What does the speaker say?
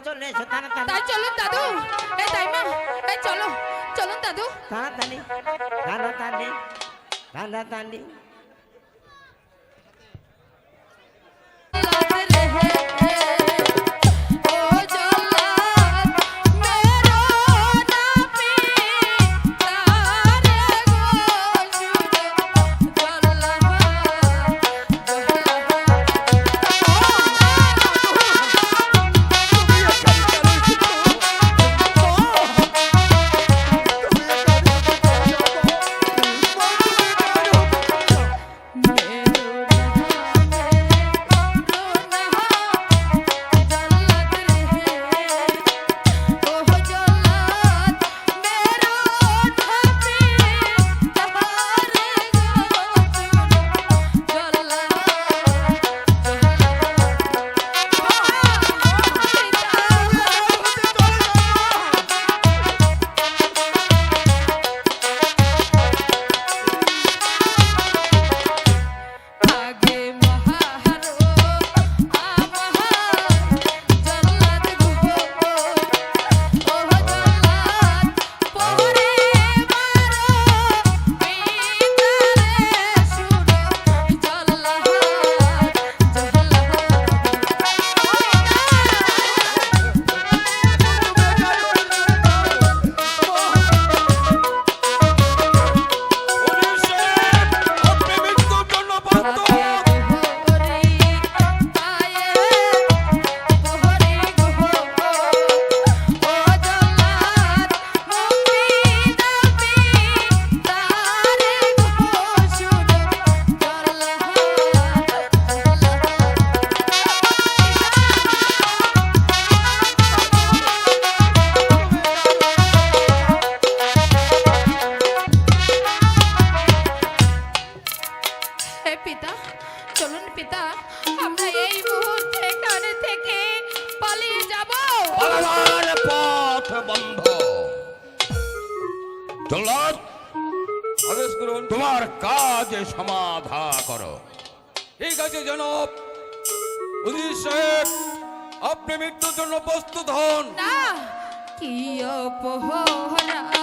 সঙ্গে চলে এসো তাড়াতাড়ি তাই চলুন দাদু। এই তাই মা এই চলো চলুন দাদু। তাড়াতাড়ি। তাড়াতাড়ি। তাড়াতাড়ি। পালাবার পথ বন্ধ। জল্লাদ আদেশ করুন। তোমার কাজ সমাধা করো। ঠিক আছে জনাব। উদিত সাহেব আপনি মৃত্যুর জন্য প্রস্তুত হন। না কি অপহরাত করছে